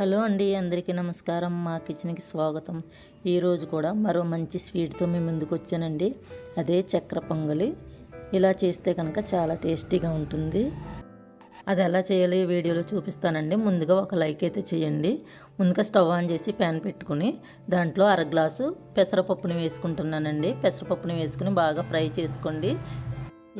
Hello అండి అందరికీ నమస్కారం. మా కిచెన్కి స్వాగతం. ఈరోజు కూడా మరో మంచి స్వీట్తో మేము ముందుకు వచ్చానండి. అదే చక్ర పొంగలి. ఇలా చేస్తే కనుక చాలా టేస్టీగా ఉంటుంది. అది ఎలా చేయాలి వీడియోలో చూపిస్తానండి. ముందుగా ఒక లైక్ అయితే చేయండి. ముందుగా స్టవ్ ఆన్ చేసి ప్యాన్ పెట్టుకుని దాంట్లో అర గ్లాసు పెసరపప్పుని వేసుకుంటున్నానండి. పెసరపప్పుని వేసుకుని బాగా ఫ్రై చేసుకోండి.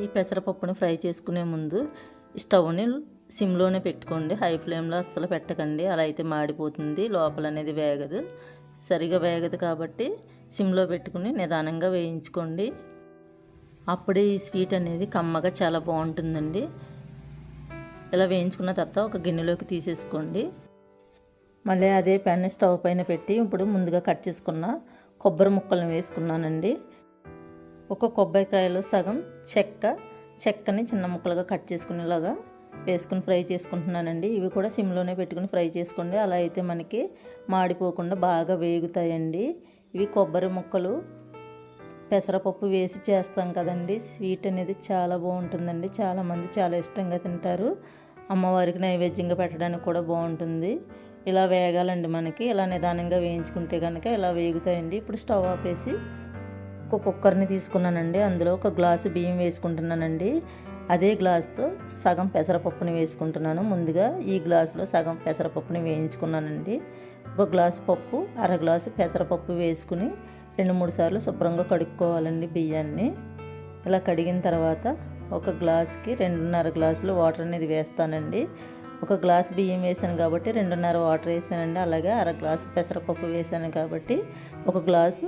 ఈ పెసరపప్పుని ఫ్రై చేసుకునే ముందు స్టవ్ని సిమ్లోనే పెట్టుకోండి. హై ఫ్లేమ్లో అస్సలు పెట్టకండి. అలా అయితే మాడిపోతుంది. లోపల అనేది వేగదు. సరిగా వేగదు కాబట్టి సిమ్లో పెట్టుకుని నిదానంగా వేయించుకోండి. అప్పుడే ఈ స్వీట్ అనేది కమ్మగా చాలా బాగుంటుందండి. ఇలా వేయించుకున్న తర్వాత ఒక గిన్నెలోకి తీసేసుకోండి. మళ్ళీ అదే పెన్ను స్టవ్ పైన పెట్టి ఇప్పుడు ముందుగా కట్ చేసుకున్న కొబ్బరి ముక్కలను వేసుకున్నానండి. ఒక కొబ్బరికాయలో సగం చెక్క చెక్కని చిన్న ముక్కలుగా కట్ చేసుకునేలాగా వేసుకుని ఫ్రై చేసుకుంటున్నానండి. ఇవి కూడా సిమ్లోనే పెట్టుకుని ఫ్రై చేసుకోండి. అలా అయితే మనకి మాడిపోకుండా బాగా వేగుతాయండి. ఇవి కొబ్బరి ముక్కలు పెసరపప్పు వేసి చేస్తాం కదండి. స్వీట్ అనేది చాలా బాగుంటుందండి. చాలామంది చాలా ఇష్టంగా తింటారు. అమ్మవారికి నైవేద్యంగా పెట్టడానికి కూడా బాగుంటుంది. ఇలా వేగాలండి మనకి. ఇలా నిదానంగా వేయించుకుంటే కనుక ఇలా వేగుతాయండి. ఇప్పుడు స్టవ్ ఆపేసి ఒక కుక్కర్ని తీసుకున్నానండి. అందులో ఒక గ్లాసు బియ్యం వేసుకుంటున్నానండి. అదే గ్లాస్తో సగం పెసరపప్పుని వేసుకుంటున్నాను. ముందుగా ఈ గ్లాసులో సగం పెసరపప్పుని వేయించుకున్నానండి. ఒక గ్లాసు పప్పు అర గ్లాసు పెసరపప్పు వేసుకుని రెండు మూడు సార్లు శుభ్రంగా కడుక్కోవాలండి బియ్యాన్ని. ఇలా కడిగిన తర్వాత ఒక గ్లాస్కి రెండున్నర గ్లాసులు వాటర్ అనేది వేస్తానండి. ఒక గ్లాస్ బియ్యం వేసాను కాబట్టి రెండున్నర వాటర్ వేసానండి. అలాగే అర గ్లాసు పెసరపప్పు వేసాను కాబట్టి ఒక గ్లాసు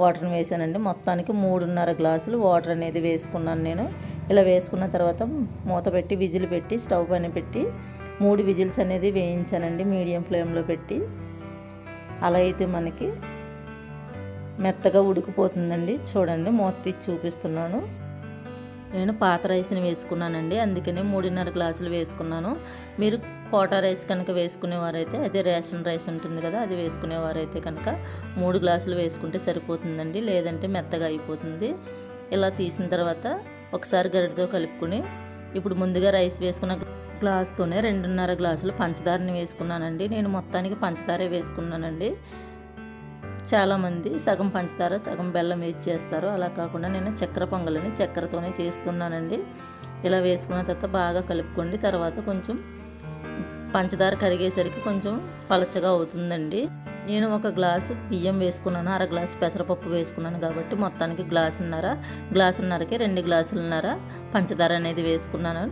వాటర్ని వేసానండి. మొత్తానికి మూడున్నర గ్లాసులు వాటర్ అనేది వేసుకున్నాను నేను. ఇలా వేసుకున్న తర్వాత మూత పెట్టి విజిల్ పెట్టి స్టవ్ పైన పెట్టి మూడు విజిల్స్ అనేది వేయించానండి మీడియం ఫ్లేమ్లో పెట్టి. అలా అయితే మనకి మెత్తగా ఉడికిపోతుందండి. చూడండి మూత తీసి చూపిస్తున్నాను. నేను పాత రైస్ని వేసుకున్నానండి. అందుకని మూడున్నర గ్లాసులు వేసుకున్నాను. మీరు కోటా రైస్ కనుక వేసుకునేవారైతే అదే రేషన్ రైస్ ఉంటుంది కదా అది వేసుకునేవారైతే కనుక మూడు గ్లాసులు వేసుకుంటే సరిపోతుందండి. లేదంటే మెత్తగా అయిపోతుంది. ఇలా తీసిన తర్వాత ఒకసారి గరిటతో కలుపుకుని ఇప్పుడు ముందుగా రైస్ వేసుకున్న గ్లాస్తోనే రెండున్నర గ్లాసులు పంచదారని వేసుకున్నానండి. నేను మొత్తానికి పంచదారే వేసుకున్నానండి. చాలామంది సగం పంచదార సగం బెల్లం వేసి చేస్తారు. అలా కాకుండా నేను చక్కెర పొంగలని చక్కెరతోనే చేస్తున్నానండి. ఇలా వేసుకున్న తర్వాత బాగా కలుపుకోండి. తర్వాత కొంచెం పంచదార కరిగేసరికి కొంచెం పలచగా అవుతుందండి. నేను ఒక గ్లాసు బియ్యం వేసుకున్నాను అర గ్లాసు పెసరపప్పు వేసుకున్నాను కాబట్టి మొత్తానికి గ్లాసున్నర గ్లాసున్నరకి రెండు గ్లాసులున్నర పంచదార అనేది వేసుకున్నాను.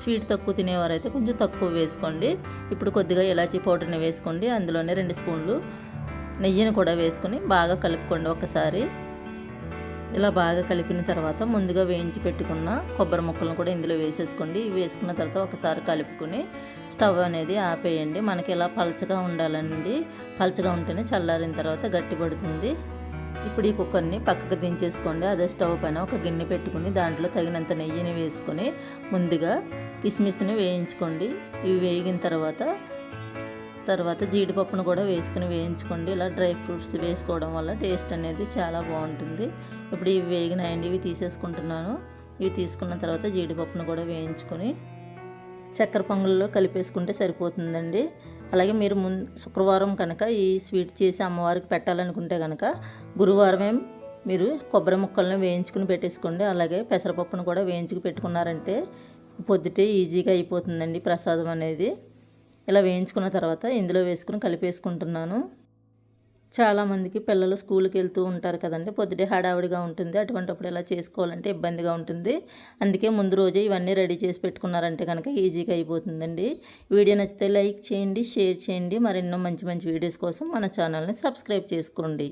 స్వీట్ తక్కువ తినేవారైతే కొంచెం తక్కువ వేసుకోండి. ఇప్పుడు కొద్దిగా ఇలాచీ పౌడర్ని వేసుకోండి. అందులోనే రెండు స్పూన్లు నెయ్యిని కూడా వేసుకొని బాగా కలుపుకోండి ఒకసారి. ఇలా బాగా కలిపిన తర్వాత ముందుగా వేయించి పెట్టుకున్న కొబ్బరి ముక్కలను కూడా ఇందులో వేసేసుకోండి. ఇవి వేసుకున్న తర్వాత ఒకసారి కలుపుకొని స్టవ్ అనేది ఆపేయండి. మనకి ఇలా పలచగా ఉండాలండి. పలచగా ఉంటేనే చల్లారిన తర్వాత గట్టి పడుతుంది ఇప్పుడు ఈ కుక్కర్ని పక్కకు దించేసుకోండి. అదే స్టవ్ పైన ఒక గిన్నె పెట్టుకుని దాంట్లో తగినంత నెయ్యిని వేసుకొని ముందుగా కిస్మిస్ని వేయించుకోండి. ఇవి వేగిన తర్వాత తర్వాత జీడిపప్పును కూడా వేసుకుని వేయించుకోండి. ఇలా డ్రై ఫ్రూట్స్ వేసుకోవడం వల్ల టేస్ట్ అనేది చాలా బాగుంటుంది. ఇప్పుడు ఇవి వేగినాయండి ఇవి తీసేసుకుంటున్నాను. ఇవి తీసుకున్న తర్వాత జీడిపప్పును కూడా వేయించుకొని చక్కెర పొంగల్లో కలిపేసుకుంటే సరిపోతుందండి. అలాగే మీరు ముందు శుక్రవారం కనుక ఈ స్వీట్ చేసి అమ్మవారికి పెట్టాలనుకుంటే కనుక గురువారమే మీరు కొబ్బరి ముక్కలను వేయించుకుని పెట్టేసుకోండి. అలాగే పెసరపప్పును కూడా వేయించుకు పెట్టుకున్నారంటే పొద్దుటే ఈజీగా అయిపోతుందండి ప్రసాదం అనేది. ఇలా వేయించుకున్న తర్వాత ఇందులో వేసుకుని కలిపేసుకుంటున్నాను. చాలామందికి పిల్లలు స్కూల్కి వెళ్తూ ఉంటారు కదండి. పొద్దుటే హడావిడిగా ఉంటుంది. అటువంటిప్పుడు ఇలా చేసుకోవాలంటే ఇబ్బందిగా ఉంటుంది. అందుకే ముందు రోజే ఇవన్నీ రెడీ చేసి పెట్టుకున్నారంటే కనుక ఈజీగా అయిపోతుందండి. వీడియో నచ్చితే లైక్ చేయండి షేర్ చేయండి. మరెన్నో మంచి మంచి వీడియోస్ కోసం మన ఛానల్ని సబ్స్క్రైబ్ చేసుకోండి.